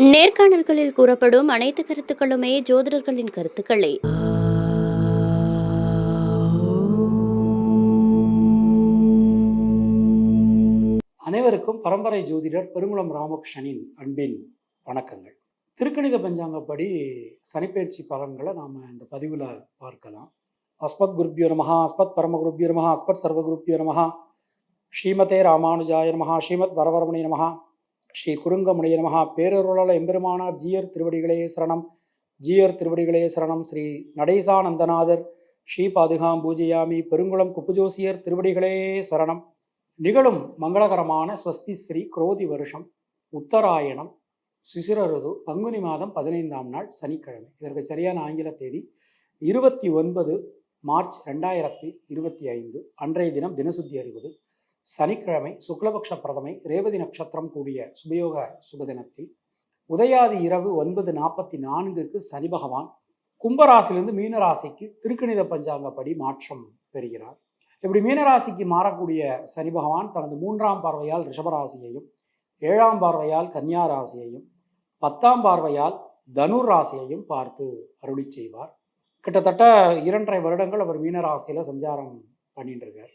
நேர்காணல்களில் கூறப்படும் அனைத்து கருத்துக்களுமே ஜோதிடர்களின் கருத்துக்களே. அனைவருக்கும் பரம்பரை ஜோதிடர் பெருங்குளம் ராமகிருஷ்ணனின் அன்பின் வணக்கங்கள். திருக்கணித பஞ்சாங்கப்படி சனிப்பெயர்ச்சி பலன்களை நாம் இந்த பதிவில் பார்க்கலாம். அஸ்மத் குருப்பியோ நமஹா அஸ்மத் பரம குருப்பியோ நமஹா அஸ்மத் சர்வ குருப்பியோ நமஹா ஸ்ரீமதே ராமானுஜாய நமஹா ஸ்ரீமத் வரவரமணி நமஹா. ஸ்ரீ குறுங்கமுனிய நமஹா பேரருளாள எம்பெருமானார் ஜீயர் திருவடிகளே சரணம். ஜீயர் திருவடிகளே சரணம். ஸ்ரீ நடேசானந்தநாதர் ஸ்ரீ பாதுகாம் பூஜையாமி பெருங்குளம் குப்புஜோசியர் திருவடிகளே சரணம். நிகழும் மங்களகரமான ஸ்வஸ்தி ஸ்ரீ குரோதி வருஷம் உத்தராயணம் சிசிரருது பங்குனி மாதம் பதினைந்தாம் நாள் சனிக்கிழமை. இதற்கு சரியான ஆங்கில தேதி இருபத்தி ஒன்பது மார்ச் ரெண்டாயிரத்தி இருபத்தி ஐந்து அன்றைய தினம் தினசுத்தி அறிவது சனிக்கிழமை சுக்லபக்ஷ பிரதமை ரேவதி நட்சத்திரம் கூடிய சுபயோக சுபதினத்தில் உதயாதி இரவு ஒன்பது நாற்பத்தி நான்குக்கு சனி பகவான் கும்பராசிலிருந்து மீனராசிக்கு திருக்கணித பஞ்சாங்கப்படி மாற்றம் பெறுகிறார். இப்படி மீனராசிக்கு மாறக்கூடிய சனி பகவான் தனது மூன்றாம் பார்வையால் ரிஷபராசியையும் ஏழாம் பார்வையால் கன்னியா ராசியையும் பத்தாம் பார்வையால் தனுர் ராசியையும் பார்த்து அருளி செய்வார். கிட்டத்தட்ட இரண்டரை வருடங்கள் அவர் மீனராசியில் சஞ்சாரம் பண்ணிட்டு இருக்கார்.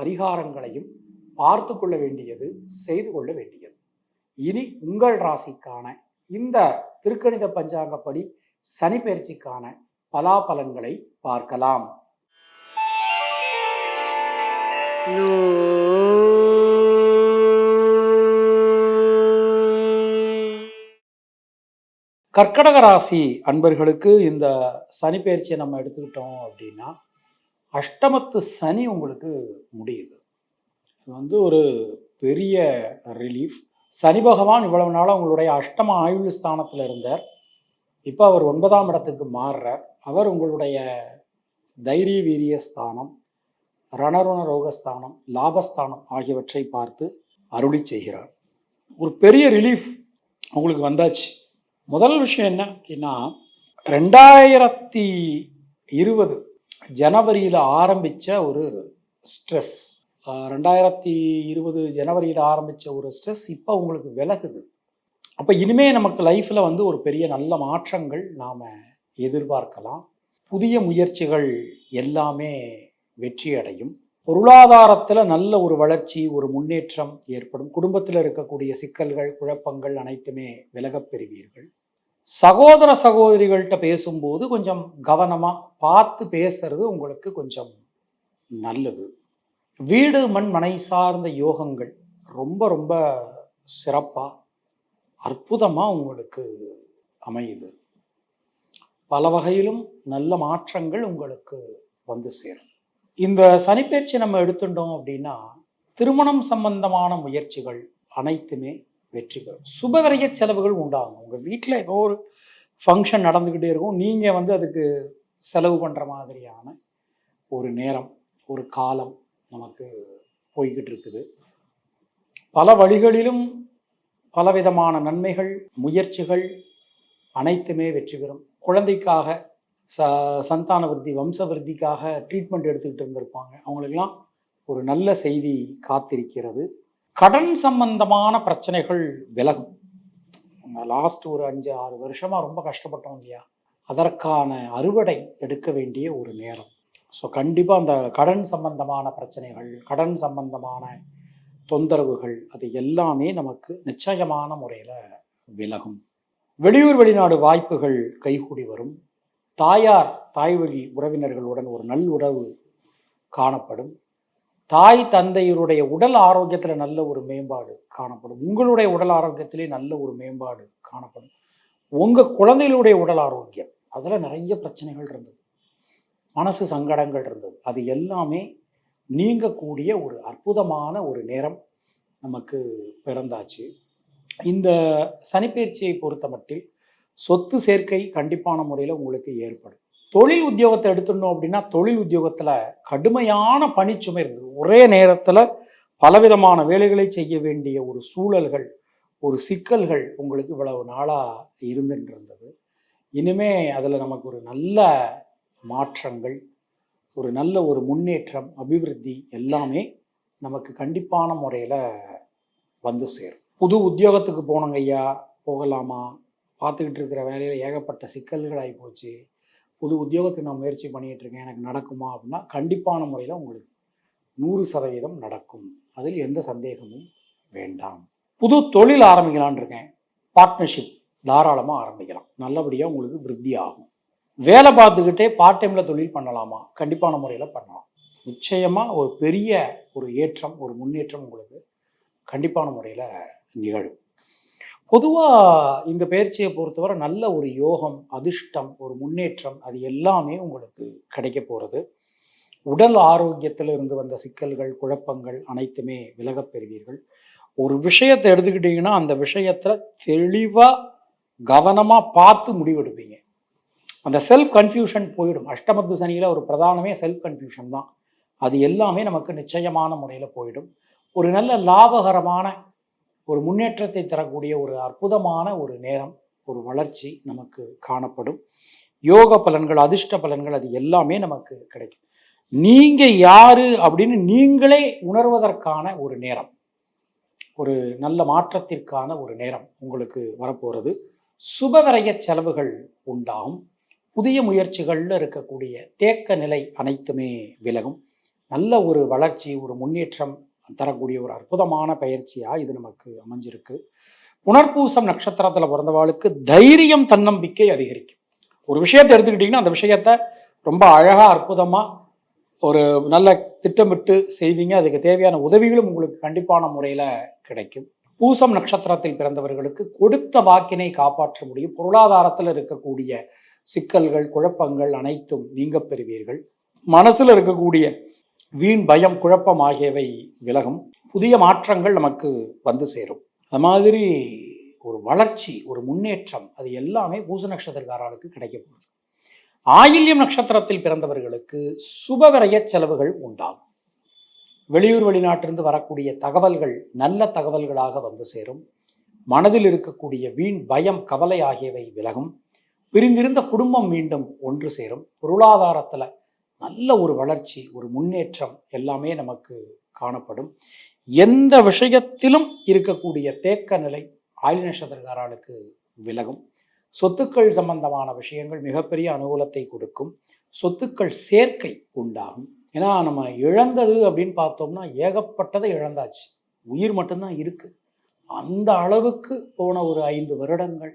பரிகாரங்களையும் பார்த்து கொள்ள வேண்டியது செய்து கொள்ள வேண்டியது. இனி உங்கள் ராசிக்கான இந்த திருக்கணித பஞ்சாங்கப்படி சனி பயிற்சிக்கான பலாபலன்களை பார்க்கலாம். கர்க்கடக ராசி அன்பர்களுக்கு இந்த சனி பயிற்சியை நம்ம எடுத்துக்கிட்டோம் அப்படின்னா அஷ்டமத்து சனி உங்களுக்கு முடியுது. இது வந்து ஒரு பெரிய ரிலீஃப் சனி பகவான் இவ்வளவு நாளாக உங்களுடைய அஷ்டம ஆயுள் ஸ்தானத்தில் இருந்தார். இப்போ அவர் ஒன்பதாம் இடத்துக்கு மாறுறார். அவர் உங்களுடைய தைரிய வீரிய ஸ்தானம் ரணருண ரோகஸ்தானம் லாபஸ்தானம் ஆகியவற்றை பார்த்து அருளி செய்கிறார். ஒரு பெரிய ரிலீஃப் உங்களுக்கு வந்தாச்சு. முதல் விஷயம் என்ன அப்படின்னா ரெண்டாயிரத்தி இருபது ஜனவரியில் ஆரம்பித்த ஒரு ஸ்ட்ரெஸ். ரெண்டாயிரத்தி இருபது ஜனவரியில் ஆரம்பித்த ஒரு ஸ்ட்ரெஸ் இப்போ உங்களுக்கு விலகுது. அப்போ இனிமே நமக்கு லைஃப்பில் வந்து ஒரு பெரிய நல்ல மாற்றங்கள் நாம் எதிர்பார்க்கலாம். புதிய முயற்சிகள் எல்லாமே வெற்றி அடையும் பொருளாதாரத்தில் நல்ல ஒரு வளர்ச்சி ஒரு முன்னேற்றம் ஏற்படும். குடும்பத்தில் இருக்கக்கூடிய சிக்கல்கள் குழப்பங்கள் அனைத்துமே விலகப் பெறுவீர்கள். சகோதர சகோதரிகள்கிட்ட பேசும்போது கொஞ்சம் கவனமாக பார்த்து பேசுறது உங்களுக்கு கொஞ்சம் நல்லது. வீடு மண் மனை சார்ந்த யோகங்கள் ரொம்ப ரொம்ப சிறப்பாக அற்புதமாக உங்களுக்கு அமையுது. பல வகையிலும் நல்ல மாற்றங்கள் உங்களுக்கு வந்து சேரும். இந்த சனிப்பயிற்சி நம்ம எடுத்துட்டோம் அப்படின்னா திருமணம் சம்பந்தமான முயற்சிகள் அனைத்துமே வெற்றி பெறும். சுபவிரய செலவுகள் உண்டாகும். உங்கள் வீட்டில் ஏதோ ஒரு ஃபங்க்ஷன் நடந்துக்கிட்டே இருக்கும். நீங்கள் வந்து அதுக்கு செலவு பண்ணுற மாதிரியான ஒரு நேரம் ஒரு காலம் நமக்கு போய்கிட்டு இருக்குது. பல வழிகளிலும் பலவிதமான நன்மைகள் முயற்சிகள் அனைத்துமே வெற்றி பெறும். குழந்தைக்காக ச சந்தான விருத்தி வம்ச விருத்திக்காக ட்ரீட்மெண்ட் எடுத்துக்கிட்டு இருந்திருப்பாங்க. அவங்களுக்கெல்லாம் ஒரு நல்ல செய்தி காத்திருக்கிறது. கடன் சம்பந்தமான பிரச்சனைகள் விலகும். லாஸ்ட் ஒரு அஞ்சு ஆறு வருஷமாக ரொம்ப கஷ்டப்பட்டோம் இல்லையா? அதற்கான அறுவடை எடுக்க வேண்டிய ஒரு நேரம். ஸோ கண்டிப்பாக அந்த கடன் சம்பந்தமான பிரச்சனைகள் கடன் சம்பந்தமான தொந்தரவுகள் அது எல்லாமே நமக்கு நிச்சயமான முறையில் விலகும். வெளியூர் வெளிநாடு வாய்ப்புகள் கைகூடி வரும். தாயார் தாய் வழி உறவினர்களுடன் ஒரு நல் உறவு காணப்படும். தாய் தந்தையருடைய உடல் ஆரோக்கியத்தில் நல்ல ஒரு மேம்பாடு காணப்படும். உங்களுடைய உடல் ஆரோக்கியத்திலே நல்ல ஒரு மேம்பாடு காணப்படும். உங்கள் குழந்தைகளுடைய உடல் ஆரோக்கியம். அதில் நிறைய பிரச்சனைகள் இருந்தது. மனசு சங்கடங்கள் இருந்தது. அது எல்லாமே நீங்கக்கூடிய ஒரு அற்புதமான ஒரு நேரம் நமக்கு பிறந்தாச்சு. இந்த சனிப்பயிற்சியை பொறுத்த மட்டில் சொத்து சேர்க்கை கண்டிப்பான முறையில் உங்களுக்கு ஏற்படும். தொழில் உத்தியோகத்தை எடுத்துட்டோம் அப்படின்னா தொழில் உத்தியோகத்தில் கடுமையான பணிச்சுமை இருந்தது. ஒரே நேரத்தில் பலவிதமான வேலைகளை செய்ய வேண்டிய ஒரு சூழல்கள் ஒரு சிக்கல்கள் உங்களுக்கு இவ்வளவு நாளாக இருந்துட்டு இருந்தது இனிமே அதில் நமக்கு ஒரு நல்ல மாற்றங்கள் ஒரு நல்ல ஒரு முன்னேற்றம் அபிவிருத்தி எல்லாமே நமக்கு கண்டிப்பான முறையில் வந்து சேரும். புது உத்தியோகத்துக்கு போனங்கய்யா ஐயா போகலாமா? பார்த்துக்கிட்டு இருக்கிற வேலையில் ஏகப்பட்ட சிக்கல்கள் ஆகி போச்சு. புது உத்தியோகத்துக்கு நான் முயற்சி பண்ணிகிட்டு இருக்கேன் எனக்கு நடக்குமா அப்படின்னா கண்டிப்பான முறையில் உங்களுக்கு நூறு சதவீதம் நடக்கும். அதில் எந்த சந்தேகமும் வேண்டாம். புது தொழில் ஆரம்பிக்கலான் இருக்கேன் பார்ட்னர்ஷிப் தாராளமாக ஆரம்பிக்கலாம். நல்லபடியாக உங்களுக்கு விருத்தி ஆகும். வேலை பார்த்துக்கிட்டே பார்ட் டைமில் தொழில் பண்ணலாமா? கண்டிப்பான முறையில் பண்ணலாம். நிச்சயமாக ஒரு பெரிய ஒரு ஏற்றம் ஒரு முன்னேற்றம் உங்களுக்கு கண்டிப்பான முறையில் நிகழும். பொதுவாக இந்த பயிற்சியை பொறுத்தவரை நல்ல ஒரு யோகம் அதிர்ஷ்டம் ஒரு முன்னேற்றம் அது எல்லாமே உங்களுக்கு கிடைக்க போகிறது உடல் ஆரோக்கியத்தில் இருந்து வந்த சிக்கல்கள் குழப்பங்கள் அனைத்துமே விலகப் பெறுவீர்கள். ஒரு விஷயத்தை எடுத்துக்கிட்டிங்கன்னா அந்த விஷயத்தில் தெளிவாக கவனமாக பார்த்து முடிவெடுப்பீங்க. அந்த செல்ஃப் கன்ஃபியூஷன் போயிடும். அஷ்டமத்து சனியில் ஒரு பிரதானமே செல்ஃப் கன்ஃபியூஷன் தான். அது எல்லாமே நமக்கு நிச்சயமான முறையில் போயிடும். ஒரு நல்ல லாபகரமான ஒரு முன்னேற்றத்தை தரக்கூடிய ஒரு அற்புதமான ஒரு நேரம் ஒரு வளர்ச்சி நமக்கு காணப்படும். யோக பலன்கள் அதிர்ஷ்ட பலன்கள் அது எல்லாமே நமக்கு கிடைக்கும். நீங்கள் யாரு அப்படின்னு நீங்களே உணர்வதற்கான ஒரு நேரம். ஒரு நல்ல மாற்றத்திற்கான ஒரு நேரம் உங்களுக்கு வரப்போகிறது சுபவரைய செலவுகள் உண்டாகும். புதிய முயற்சிகளில் இருக்கக்கூடிய தேக்க நிலை அனைத்துமே விலகும். நல்ல ஒரு வளர்ச்சி ஒரு முன்னேற்றம் தரக்கூடிய ஒரு அற்புதமான பயிற்சியாக இது நமக்கு அமைஞ்சிருக்கு. புனர்பூசம் நட்சத்திரத்தில் பிறந்தவாளுக்கு தைரியம் தன்னம்பிக்கை அதிகரிக்கும். ஒரு விஷயத்தை எடுத்துக்கிட்டிங்கன்னா அந்த விஷயத்த ரொம்ப அழகாக அற்புதமாக ஒரு நல்ல திட்டமிட்டு செய்வீங்க. அதுக்கு தேவையான உதவிகளும் உங்களுக்கு கண்டிப்பான முறையில் கிடைக்கும். பூசம் நட்சத்திரத்தில் பிறந்தவர்களுக்கு கொடுத்த வாக்கினை காப்பாற்ற முடியும். பொருளாதாரத்தில் இருக்கக்கூடிய சிக்கல்கள் குழப்பங்கள் அனைத்தும் நீங்க பெறுவீர்கள். மனசில் இருக்கக்கூடிய வீண் பயம் குழப்பம் ஆகியவை விலகும். புதிய மாற்றங்கள் நமக்கு வந்து சேரும். அது மாதிரி ஒரு வளர்ச்சி ஒரு முன்னேற்றம் அது எல்லாமே பூச நட்சத்திரக்காரர்களுக்கு கிடைக்க போகுது. ஆயில்யம் நட்சத்திரத்தில் பிறந்தவர்களுக்கு சுபவிரய செலவுகள் உண்டாகும். வெளியூர் வெளிநாட்டிலிருந்து வரக்கூடிய தகவல்கள் நல்ல தகவல்களாக வந்து சேரும். மனதில் இருக்கக்கூடிய வீண் பயம் கவலை ஆகியவை விலகும். பிரிந்திருந்த குடும்பம் மீண்டும் ஒன்று சேரும். பொருளாதாரத்தில் நல்ல ஒரு வளர்ச்சி ஒரு முன்னேற்றம் எல்லாமே நமக்கு காணப்படும். எந்த விஷயத்திலும் இருக்கக்கூடிய தேக்க நிலை ஆயுள் நட்சத்திரக்காரர்களுக்கு விலகும். சொத்துக்கள் சம்பந்தமான விஷயங்கள் மிகப்பெரிய அனுகூலத்தை கொடுக்கும். சொத்துக்கள் சேர்க்கை உண்டாகும். ஏன்னா நம்ம இழந்தது அப்படின்னு பார்த்தோம்னா ஏகப்பட்டதை இழந்தாச்சு. உயிர் மட்டும்தான் இருக்குது அந்த அளவுக்கு போன ஒரு ஐந்து வருடங்கள்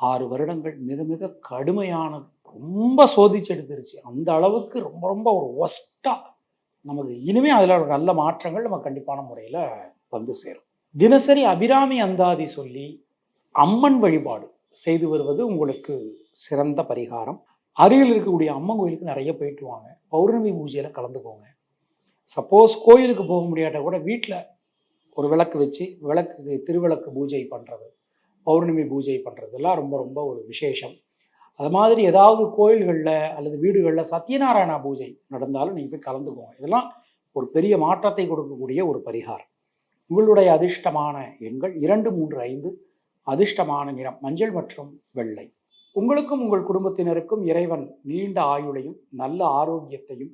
ஆறு வருடங்கள் மிக மிக கடுமையானது. ரொம்ப சோதிச்சு எடுத்துருச்சு. அந்த அளவுக்கு ரொம்ப ரொம்ப ஒரு ஒஸ்ட்டாக நமக்கு இனிமே அதில் ஒரு நல்ல மாற்றங்கள் நம்ம கண்டிப்பான முறையில் வந்து சேரும். தினசரி அபிராமி அந்தாதி சொல்லி அம்மன் வழிபாடு செய்து வருவது உங்களுக்கு சிறந்த பரிகாரம். அருகில் இருக்கக்கூடிய அம்மன் கோயிலுக்கு நிறைய போயிட்டு வாங்க. பௌர்ணமி பூஜையில் கலந்துக்கோங்க. சப்போஸ் கோயிலுக்கு போக முடியாட்ட கூட வீட்டில் ஒரு விளக்கு வச்சு விளக்கு திருவிளக்கு பூஜை பண்ணுறது பௌர்ணமி பூஜை பண்ணுறதெல்லாம் ரொம்ப ரொம்ப ஒரு விசேஷம். அது மாதிரி ஏதாவது கோயில்களில் அல்லது வீடுகளில் சத்யநாராயணா பூஜை நடந்தாலும் நீங்கள் போய் கலந்துக்குவோம் இதெல்லாம் ஒரு பெரிய மாற்றத்தை கொடுக்கக்கூடிய ஒரு பரிகாரம். உங்களுடைய அதிர்ஷ்டமான எண்கள் இரண்டு மூன்று ஐந்து. அதிர்ஷ்டமான நிறம் மஞ்சள் மற்றும் வெள்ளை. உங்களுக்கும் உங்கள் குடும்பத்தினருக்கும் இறைவன் நீண்ட ஆயுளையும் நல்ல ஆரோக்கியத்தையும்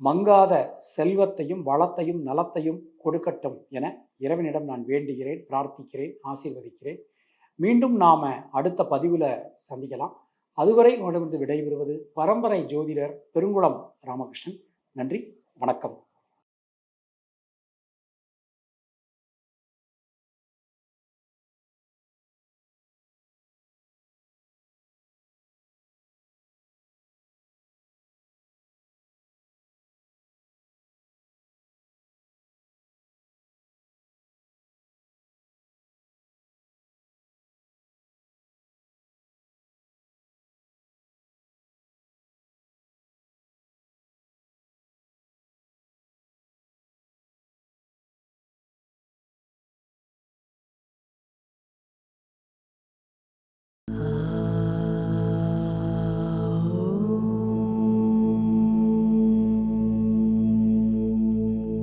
மங்காத செல்வத்தையும் வளத்தையும் நலத்தையும் கொடுக்கட்டும் என இறைவனிடம் நான் வேண்டுகிறேன் பிரார்த்திக்கிறேன் ஆசீர்வதிக்கிறேன். மீண்டும் நாம் அடுத்த பதிவில் சந்திக்கலாம். அதுவரை உங்களிடமிருந்து விடைபெறுவது பரம்பரை ஜோதிடர் பெருங்குளம் ராமகிருஷ்ணன். நன்றி வணக்கம்.